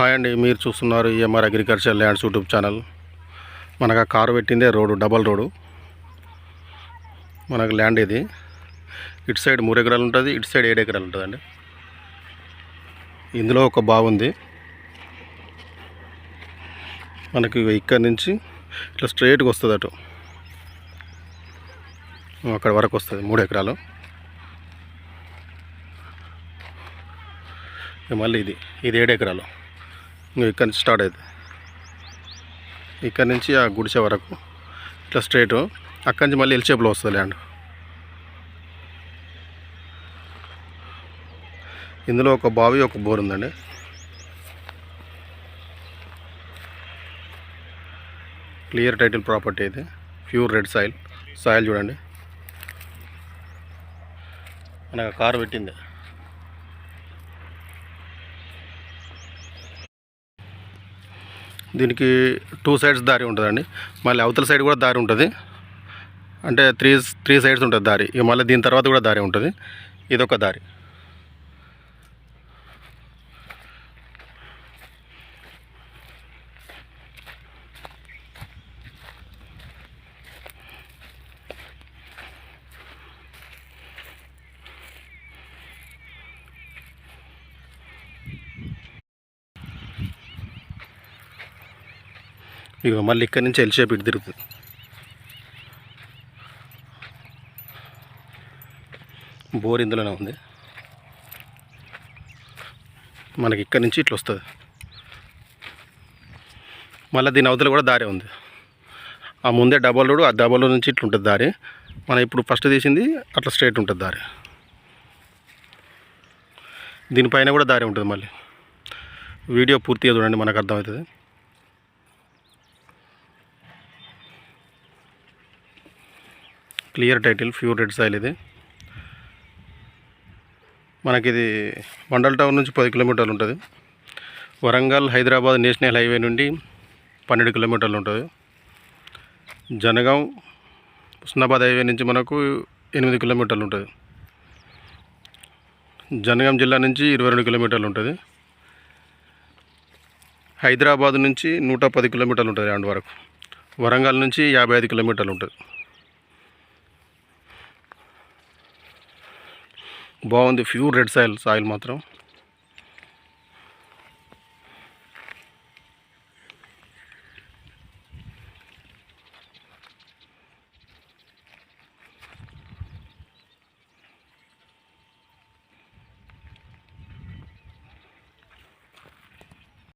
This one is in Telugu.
హాయ్ అండి మీరు చూస్తున్నారు EMR agriculture lands YouTube channel మనకు ఆ కారు పెట్టిందే రోడ్డు డబల్ రోడ్డు. మనకు ల్యాండ్ ఇది. ఇటు సైడ్ మూడు ఎకరాలు ఉంటుంది ఇటు సైడ్ ఏడు ఎకరాలు ఉంటుందండి. ఇందులో ఒక బాగుంది మనకి ఇక్కడ నుంచి ఇట్లా స్ట్రైట్గా వస్తుంది అటు. అక్కడ వరకు వస్తుంది మూడు ఎకరాలు. మళ్ళీ ఇది ఇది ఏడు ఎకరాలు. ఇక్కడ నుంచి స్టార్ట్ అవుతుంది ఇక్కడ నుంచి ఆ గుడిసె వరకు ఇట్లా స్ట్రైట్. అక్కడి నుంచి మళ్ళీ ఎల్ షేప్లో వస్తుంది ల్యాండ్. ఇందులో ఒక బావి ఒక బోర్ ఉందండి. క్లియర్ టైటిల్ ప్రాపర్టీ ఇది. Pure red soil. సాయిల్ చూడండి. మనకు కారు పెట్టింది. దీనికి టూ సైడ్స్ దారి ఉంటుందండి. మళ్ళీ అవతల సైడ్ కూడా దారి ఉంటుంది. అంటే త్రీ త్రీ సైడ్స్ ఉంటుంది దారి. ఇక మళ్ళీ దీని తర్వాత కూడా దారి ఉంటుంది. ఇదొక దారి. ఇక మళ్ళీ ఇక్కడి నుంచి ఎల్ షేప్ ఇటు తిరుగుతుంది. బోర్ ఇందులోనే ఉంది. మనకి ఇక్కడి నుంచి ఇట్లా వస్తుంది. మళ్ళీ దీని అవతల కూడా దారి ఉంది. ఆ ముందే డబల్ రోడ్ ఆ డబల్ రోడ్ నుంచి ఇట్లా ఉంటుంది దారి. మనం ఇప్పుడు ఫస్ట్ తీసింది అట్లా స్ట్రైట్ ఉంటుంది దారి. దీనిపైన కూడా దారి ఉంటుంది మళ్ళీ. వీడియో పూర్తిగా చూడండి మనకు అర్థమవుతుంది. Clear title pure red soil ఇది. మనకిది మండల్ టౌన్ నుంచి పది కిలోమీటర్లు ఉంటుంది. వరంగల్ హైదరాబాద్ నేషనల్ హైవే నుండి పన్నెండు కిలోమీటర్లు ఉంటుంది. జనగాం హుస్నాబాద్ హైవే నుంచి మనకు ఎనిమిది కిలోమీటర్లు ఉంటుంది. జనగాం జిల్లా నుంచి ఇరవై రెండు కిలోమీటర్లు ఉంటుంది. హైదరాబాద్ నుంచి నూట పది కిలోమీటర్లు ఉంటుంది అండ్ వరకు. వరంగల్ నుంచి యాభై ఐదు కిలోమీటర్లు ఉంటుంది. బాగుంది ప్యూర్ రెడ్ సాయిల్ సాయిల్ మాత్రం.